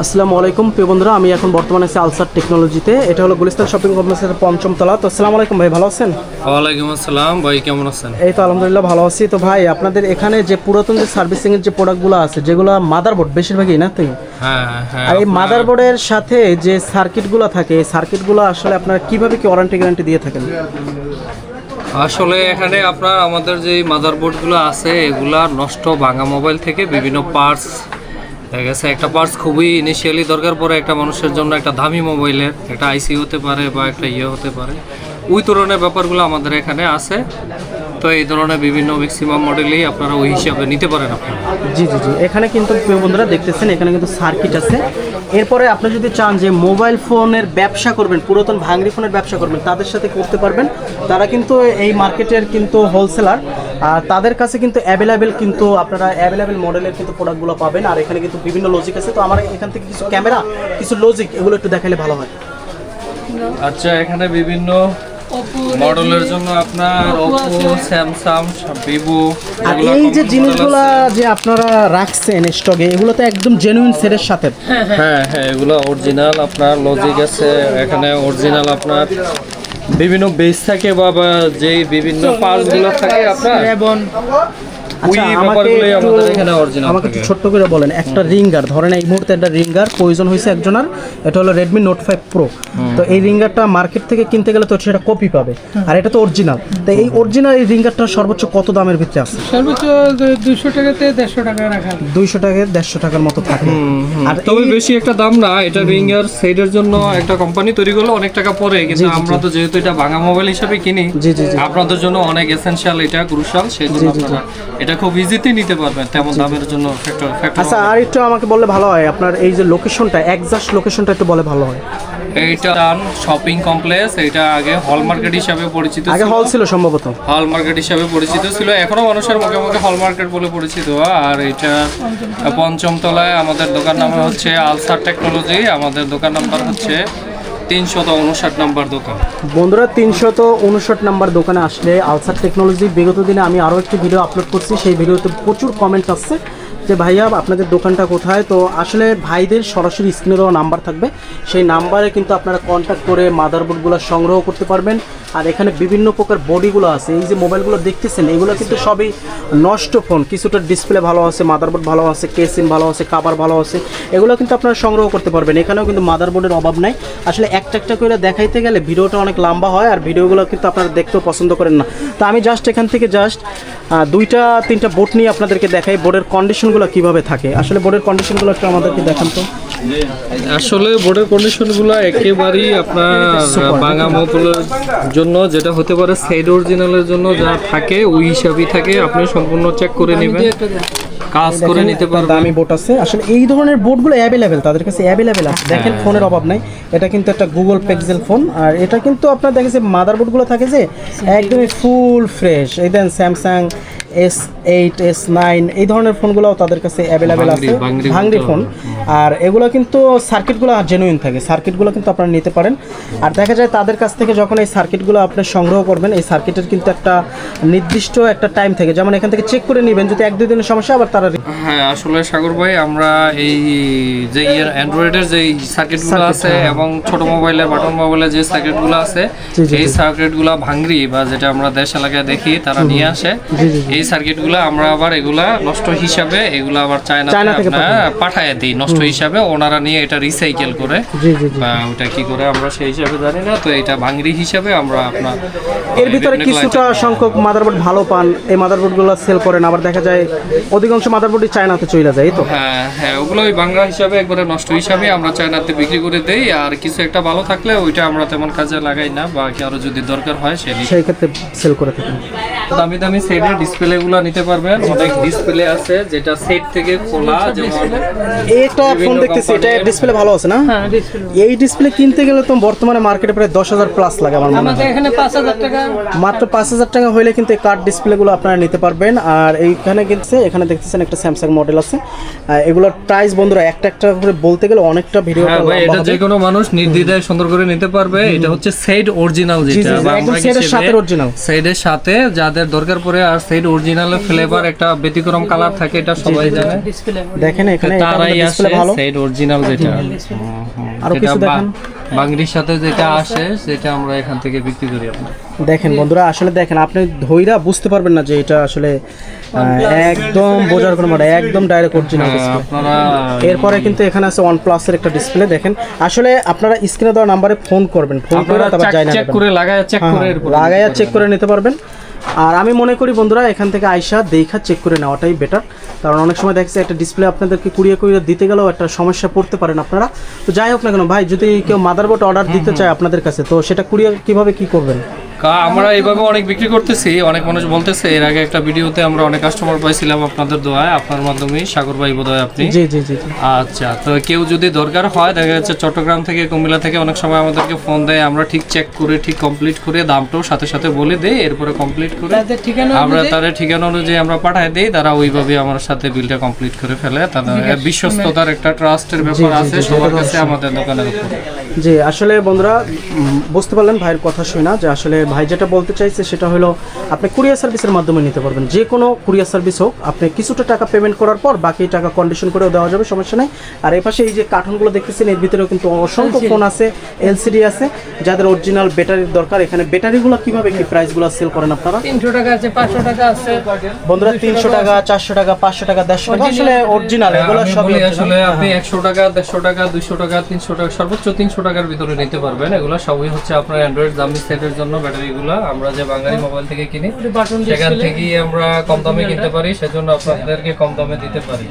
আসসালামু আলাইকুম প্রিয় বন্ধুরা আমি এখন বর্তমানে আছি আলসার টেকনোলজিতে। এটা হলো গুলিস্তান শপিং কমপ্লেক্সের পঞ্চম তলা। তো আসসালামু আলাইকুম ভাই ভালো আছেন? ওয়ালাইকুম আসসালাম ভাই কেমন আছেন? এই তো আলহামদুলিল্লাহ ভালো আছি। তো ভাই আপনাদের এখানে যে পুরাতন যে সার্ভিসিং এর যে প্রোডাক্টগুলো আছে যেগুলো মাদারবোর্ড বেশিরভাগই না তো হ্যাঁ হ্যাঁ আর এই মাদারবোর্ডের সাথে যে সার্কিটগুলো থাকে এই সার্কিটগুলো আসলে আপনারা কীভাবে কি ওয়ারেন্টি গ্যারান্টি দিয়ে থাকেন? আসলে এখানে আপনার আমাদের যে মাদারবোর্ডগুলো আছে এগুলা নষ্ট ভাঙা মোবাইল থেকে বিভিন্ন পার্টস দেখা গেছে একটা পার্টস খুবই ইনিশিয়ালি দরকার পড়ে একটা মানুষের জন্য একটা দামি মোবাইলের, একটা আইসি হতে পারে বা একটা ইয়ে হতে পারে। ওই ধরনের ব্যাপারগুলো আমাদের এখানে আছে। তো এই ধরনের বিভিন্ন ম্যাক্সিমাম মডেলই আপনারা ওই হিসাবে নিতে পারেন আপনারা। জি জি জি। এখানে কিন্তু প্রিয় বন্ধুরা দেখতেছেন এখানে কিন্তু সার্কিট আছে। এরপরে আপনি যদি চান যে মোবাইল ফোনের ব্যবসা করবেন পুরাতন ভাঙড়ি ফোনের ব্যবসা করবেন তাদের সাথে করতে পারবেন। তারা কিন্তু এই মার্কেটের কিন্তু হোলসেলার আর তাদের কাছে কিন্তু অ্যাভেলেবেল কিন্তু আপনারা অ্যাভেলেবেল মডেলের কিন্তু প্রোডাক্টগুলো পাবেন। আর এখানে কিন্তু বিভিন্ন লজিক আছে। তো আমার এখান থেকে কিছু ক্যামেরা কিছু লজিক এগুলো একটু দেখালে ভালো হয়। আচ্ছা এখানে বিভিন্ন মডেলের জন্য আপনার ওপো স্যামসাং ভিভো আর এই যে জিনিসগুলো যে আপনারা রাখছেন স্টকে এগুলো তো একদম জেনুইন সেটের সাথে। হ্যাঁ হ্যাঁ। এগুলো অরিজিনাল আপনার লজিক আছে এখানে অরিজিনাল আপনার বিভিন্ন বেস থাকে বা যে যেই বিভিন্ন পার্টসগুলো থাকে আপনার। ওই আচ্ছা, আমাকে ব্যাপারগুলোই আমাদের এখানে অরিজিনাল আমাকে একটু ছোট্ট করে বলেন একটা রিঙ্গার ধরেন এই মুহূর্তে একটা রিঙ্গার প্রয়োজন হয়েছে একজনের এটা হলো রেডমি নোট ফাইভ প্রো তো এই রিঙ্গারটা মার্কেট থেকে কিনতে গেলে তো সেটা কপি পাবে আর এটা তো অরিজিনাল তো এই অরিজিনাল এই রিঙ্গারটা সর্বোচ্চ কত দামের ভিতরে আছে? সর্বোচ্চ দুশো টাকাতে দেড়শো টাকা রাখা দুইশো টাকা দেড়শো টাকার মতো থাকে। আর তবে বেশি একটা দাম না এটা রিঙ্গার সেটের জন্য একটা কোম্পানি তৈরি করলে অনেক টাকা পড়ে কিন্তু আমরা তো যেহেতু এটা ভাঙা মোবাইল হিসাবে কিনি জি, জি, জি। আপনাদের জন্য অনেক এসেনশিয়াল এটা ক্রুশাল সেই জন্য আপনারা এটা খুব ইজিতে নিতে পারবেন তেমন দামের জন্য ফ্যাক্টর আচ্ছা আর একটু আমাকে বললে ভালো হয় আপনার এই যে লোকেশনটা একজাস্ট লোকেশনটা একটু বলে ভালো হয়। এইটা শপিং কমপ্লেক্স এটা আগে হল মার্কেট হিসাবে পরিচিত আগে হল ছিল সম্ভবত। হল মার্কেট হিসাবে পরিচিত ছিল এখনও মানুষের মুখে মুখে হল মার্কেট বলে পরিচিত। আর এটা পঞ্চম তলায় আমাদের দোকান নাম হচ্ছে আলসার টেকনোলজি আমাদের দোকান নাম্বার হচ্ছে তিনশত উনষাট নাম্বার দোকান। বন্ধুরা, তিনশত উনষাট নাম্বার দোকানে আসলে আলসার টেকনোলজি বিগত দিনে আমি আরও একটি ভিডিও আপলোড করছি। সেই ভিডিওতে প্রচুর কমেন্ট আসছে। যে ভাইয়া, আপনাদের দোকানটা কোথায়? তো আসলে ভাইদের সরাসরি স্ক্রিনেরও নাম্বার থাকবে। সেই নাম্বারে কিন্তু আপনারা কন্ট্যাক্ট করে মাদারবোর্ডগুলো সংগ্রহ করতে পারবেন। আর এখানে বিভিন্ন প্রকার বডিগুলো আছে। এই যে মোবাইলগুলো দেখতেছেন, এগুলো কিন্তু সবই নষ্ট ফোন কিছুটা ডিসপ্লে ভালো আছে মাদারবোর্ড ভালো আছে কেসিন ভালো আছে কাভার ভালো আছে। এগুলো কিন্তু আপনারা সংগ্রহ করতে পারবেন। এখানেও কিন্তু মাদারবোর্ডের অভাব নাই। আসলে একটা একটা করে দেখাইতে গেলে ভিডিওটা অনেক লম্বা হয়, আর ভিডিওগুলো কিন্তু আপনারা দেখতেও পছন্দ করেন না। তো আমি জাস্ট এখান থেকে জাস্ট দুইটা তিনটা বোট নিয়ে আপনাদেরকে দেখাই বোর্ডের কন্ডিশনগুলো কীভাবে থাকে। আসলে বোর্ডের কন্ডিশনগুলো একটু আমাদেরকে দেখান তো। আসলে বোর্ডের কন্ডিশনগুলো একেবারেই আপনার বাঙা মোবাইলের জন্য যেটা হতে পারে সাইড অরিজিনালের জন্য যা থাকে ওই হিসাবেই থাকে। আপনি সম্পূর্ণ চেক করে নেবেন। কাজ করে নিতে পারবে। দামি বোট আছে। আসলে এই ধরনের বোটগুলো অ্যাভেলেবেল তাদের কাছে অ্যাভেলেবেল আছে। দেখেন ফোনের অভাব নাই। এটা কিন্তু একটা গুগল পিক্সেল ফোন আর এটা কিন্তু আপনার দেখেছে মাদার বোর্ডগুলো থাকে যে একদমই ফুল ফ্রেশ এই then Samsung S eight S nine এই ধরনের ফোনগুলোও তাদের কাছে অ্যাভেলেবেল আছে। ভাঙড়ি ফোন। আর এগুলো কিন্তু সার্কিটগুলো জেনুইন থাকে। সার্কিটগুলো কিন্তু আপনারা নিতে পারেন। আর দেখা যায় তাদের কাছ থেকে যখন এই সার্কিটগুলো আপনি সংগ্রহ করবেন এই সার্কিটের কিন্তু একটা নির্দিষ্ট একটা টাইম থাকে। যেমন এখান থেকে চেক করে নেবেন যদি এক দুই দিনের সমস্যা আবার তারা হ্যাঁ আসলে সাগর ভাই আমরা এই যে ইয়ার অ্যান্ড্রয়েডের যে সার্কিটগুলো আছে এবং ছোট মোবাইলের বাটন মোবাইলের যে সার্কিটগুলো আছে এই সার্কিটগুলো ভাঙরি বা যেটা আমরা দেশ এলাকায় দেখি তারা নিয়ে আসে। জি, জি, এই সার্কিটগুলো আমরা আবার এগুলা নষ্ট হিসাবে এগুলো আবার চায়না পাঠায় দিই নষ্ট হিসাবে। ওনারা নিয়ে এটা রিসাইকেল করে। ওটা কি করে আমরা সেই হিসাবে জানি না তো এটা ভাঙরি হিসাবে আমরা আপনার এর ভিতরে কিছুটা সংখ্যক মাদারবোর্ড ভালো পান এই মাদারবোর্ডগুলো সেল করেন আবার দেখা যায় অধিকাংশ মাদারবোর্ডই চায়নাতে চলে যায় তো? হ্যাঁ হ্যাঁ ওগুলো ওই বাংলা হিসাবে একবারে নষ্ট হিসাবে আমরা চায়নাতে বিক্রি করে দেই আর কিছু একটা ভালো থাকলে ওইটা আমরা তেমন কাজে লাগাই না বা কারও যদি দরকার হয় সেই ক্ষেত্রে সেল করে থাকেন। দামি দামি সেটের ডিসপ্লে নিতে পারবেন। অনেক ডিসপ্লে আছে যেটা সেট থেকে খোলা যেমন এটা ফোন দেখতেছি এটা ডিসপ্লে ভালো আছে না? হ্যাঁ এই ডিসপ্লে কিনতে গেলে তো বর্তমানে মার্কেটে প্রায় দশ হাজার প্লাস লাগে আমার মনে হয়। এখানে পাঁচ হাজার টাকা। মাত্র পাঁচ হাজার টাকা হইলে কিন্তু এই কার্ড ডিসপ্লেগুলো আপনারা নিতে পারবেন। আর এইখানে কিন্তু এখানে দেখতেছেন একটা স্যামসাং মডেল আছে। এগুলোর প্রাইস বন্ধুরা একটা একটা করে বলতে গেলে অনেকটা ভিডিও হ্যাঁ এটা যে কোনো মানুষ নির্দ্বিধায় সুন্দর করে নিতে পারবে। এটা হচ্ছে সেট অরিজিনাল যেটা। হিসেবে সাথে original। সেটের সাথে যাদের দরকার পড়ে আর সেট অরিজিনাল ফ্লেভার একটা ব্যতিক্রম কালার থাকে এটা সবাই জানে। দেখেন এখানে এটা তারাই আসে সেট অরিজিনাল যেটা। আরও কিছু দেখান। বাংরির সাথে যেটা আসে সেটা আমরা এখান থেকে বিক্রি করি আপনার দেখেন বন্ধুরা আসলে দেখেন আপনি ধইরা বুঝতে পারবেন না যে এটা আসলে একদম বোঝার কোনো মানে একদম ডাইরেক্ট অরিজিনাল হ্যাঁ, আপনারা এরপরে কিন্তু এখানে আছে ওয়ান প্লাসের একটা ডিসপ্লে দেখেন। আসলে আপনারা স্ক্রিনে দেওয়া নাম্বারে ফোন করবেন। ফোন করে তারপর যাই না চেক করে লাগায় চেক করে এরপর হ্যাঁ, চেক করে নিতে পারবেন। আর আমি মনে করি বন্ধুরা এখান থেকে আয়সা দেখা চেক করে নেওয়াটাই বেটার কারণ অনেক সময় দেখছে একটা ডিসপ্লে আপনাদেরকে কুড়িয়ে কুড়িয়ে দিতে গেলেও একটা সমস্যা পড়তে পারেন আপনারা। তো যাই হোক না কেন ভাই যদি কেউ মাদার বোর্ড অর্ডার দিতে চায় আপনাদের কাছে তো সেটা কুড়িয়ে কীভাবে কী করবেন? আমরা এইভাবে অনেক বিক্রি করতেছি অনেক মানুষ বলতেছে এর আগে একটা ভিডিওতে আমরা অনেক কাস্টমার পাইছিলাম আপনাদের দোয়ায় আপনার মাধ্যমে সাগর ভাই বোধহয় আপনি। জি জি জি। আচ্ছা তো কেউ যদি দরকার হয় দেখা যাচ্ছে চট্টগ্রাম থেকে কুমিল্লা থেকে অনেক সময় আমাদেরকে ফোন দেয় আমরা ঠিক চেক করে ঠিক কমপ্লিট করে দামটাও সাথে সাথে বলে দেই এরপরে কমপ্লিট করে আমরা তাদের ঠিকানা অনুযায়ী আমরা পাঠায় দেই তারা ওইভাবে আমার সাথে বিলটা কমপ্লিট করে ফেলে। তাদের বিশ্বস্ততার একটা ট্রাস্টের ব্যাপার আছে সবার কাছে আমাদের দোকানের উপর। জি আসলে বন্ধুরা বুঝতে পারলেন ভাইয়ের কথা শুনে না যে আসলে ভাই যেটা বলতে চাইছে সেটা হলো আপনি কুরিয়ার সার্ভিসের মাধ্যমে নিতে পারবেন। যে কোনো কুরিয়ার সার্ভিস হোক আপনি কিছুটা টাকা পেমেন্ট করার পর বাকি টাকা কন্ডিশন করেও দেওয়া যাবে সমস্যা নেই। আর এই পাশে এই যে কার্টুনগুলো দেখতেছেন এর ভিতরেও কিন্তু অসংখ্য ফোন আছে এলসিডি আছে যাদের অরিজিনাল ব্যাটারির দরকার। এখানে ব্যাটারিগুলো কীভাবে কি প্রাইসগুলো সেল করেন আপনারা? তিনশো টাকা আছে পাঁচশো টাকা আছে। বন্ধুরা তিনশো টাকা চারশো টাকা পাঁচশো টাকা দেড়শো টাকা আসলে অরিজিনাল এগুলো সবই আসলে আপনি একশো টাকা দেড়শো টাকা দুইশো টাকা তিনশো টাকা সর্বোচ্চ তিনশো টাকার ভিতরে নিতে পারবেন। এগুলো সবই হচ্ছে আপনার অ্যান্ড্রয়েড দামি সেটের জন্য ব্যাটারিগুলো আমরা যে বাঙালি মোবাইল থেকে কিনি সেখান থেকেই আমরা কম দামে কিনতে পারি সেজন্য আপনাদেরকে কম দামে দিতে পারি।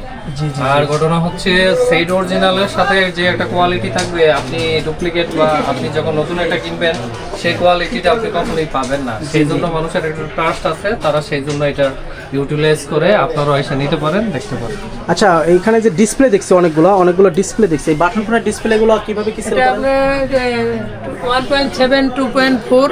আর ঘটনা হচ্ছে সেট অরিজিনালের সাথে যে একটা কোয়ালিটি থাকবে আপনি ডুপ্লিকেট বা আপনি যখন নতুন একটা কিনবেন সেই কোয়ালিটিটা আপনি কখনোই পাবেন না। সেই জন্য মানুষের একটা ট্রাস্ট আছে তারা সেই জন্য এটা ইউটিলাইজ করে আপনারাও এসে নিতে পারেন দেখতে পারেন। আচ্ছা এইখানে যে ডিসপ্লে দেখছি অনেকগুলো অনেকগুলো ডিসপ্লে দেখছি। এই বাটন ফোনের ডিসপ্লেগুলো কীভাবে কি সেল এটা করেন আপনার one point seven two point four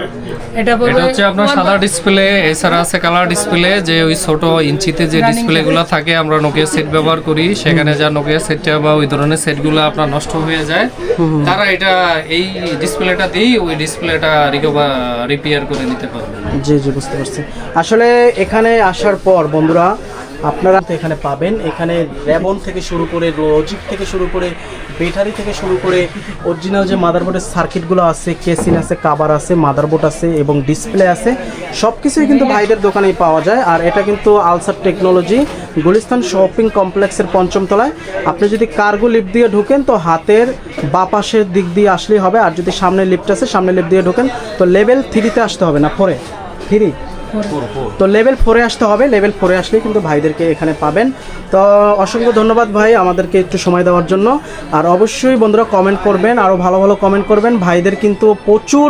এটা এটা হচ্ছে আপনার সাদা ডিসপ্লে এছাড়া আছে কালার ডিসপ্লে যে ওই ছোট ইঞ্চিতে যে ডিসপ্লে গুলো থাকে আমরা নোকিয়া সেট ব্যবহার করি। সেখানে যা নোকিয়া সেটটা বা ওই ধরনের সেটগুলো আপনার নষ্ট হয়ে যায় তারা এটা এই ডিসপ্লেটা দিয়েই ওই ডিসপ্লেটা রিকভার রিপেয়ার করে নিতে পারবে। জি জি বুঝতে পারছি। আসলে এখানে আসার পর বন্ধুরা, আপনারা এখানে পাবেন। এখানে র্যাবন থেকে শুরু করে লজিক থেকে শুরু করে ব্যাটারি থেকে শুরু করে অরিজিনাল যে মাদারবোর্ডের সার্কিটগুলো আছে কেসিন আছে কাবার আছে মাদারবোর্ড আছে এবং ডিসপ্লে আছে সব কিছুই কিন্তু ভাইদের দোকানেই পাওয়া যায়। আর এটা কিন্তু আলসার টেকনোলজি গুলিস্তান শপিং কমপ্লেক্সের পঞ্চম তলায়। আপনি যদি কার্গো লিফট দিয়ে ঢোকেন, তো হাতের বা পাশের দিক দিয়ে আসলেই হবে। আর যদি সামনে লিফট আছে, সামনে লিফট দিয়ে ঢোকেন, তো লেভেল থ্রিতে আসতে হবে না। ফোরে থ্রি তো লেভেল ফোরে আসতে হবে লেভেল ফোরে আসলেই কিন্তু ভাইদেরকে এখানে পাবেন। তো অসংখ্য ধন্যবাদ ভাই আমাদেরকে একটু সময় দেওয়ার জন্য। আর অবশ্যই বন্ধুরা কমেন্ট করবেন আরও ভালো ভালো কমেন্ট করবেন। ভাইদের কিন্তু প্রচুর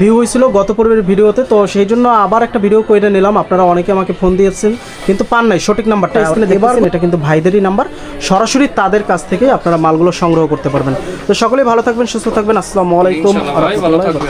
ভিউ হয়েছিল গত পর্বের ভিডিওতে তো সেই জন্য আবার একটা ভিডিও করে নিলাম। আপনারা অনেকে আমাকে ফোন দিয়েছেন কিন্তু পান নাই। সঠিক নাম্বারটা স্ক্রিনে এবার এটা কিন্তু ভাইদেরই নাম্বার। সরাসরি তাদের কাছ থেকে আপনারা মালগুলো সংগ্রহ করতে পারবেন। তো সকলেই ভালো থাকবেন সুস্থ থাকবেন। আসসালামু আলাইকুম রহমতুল্লাহি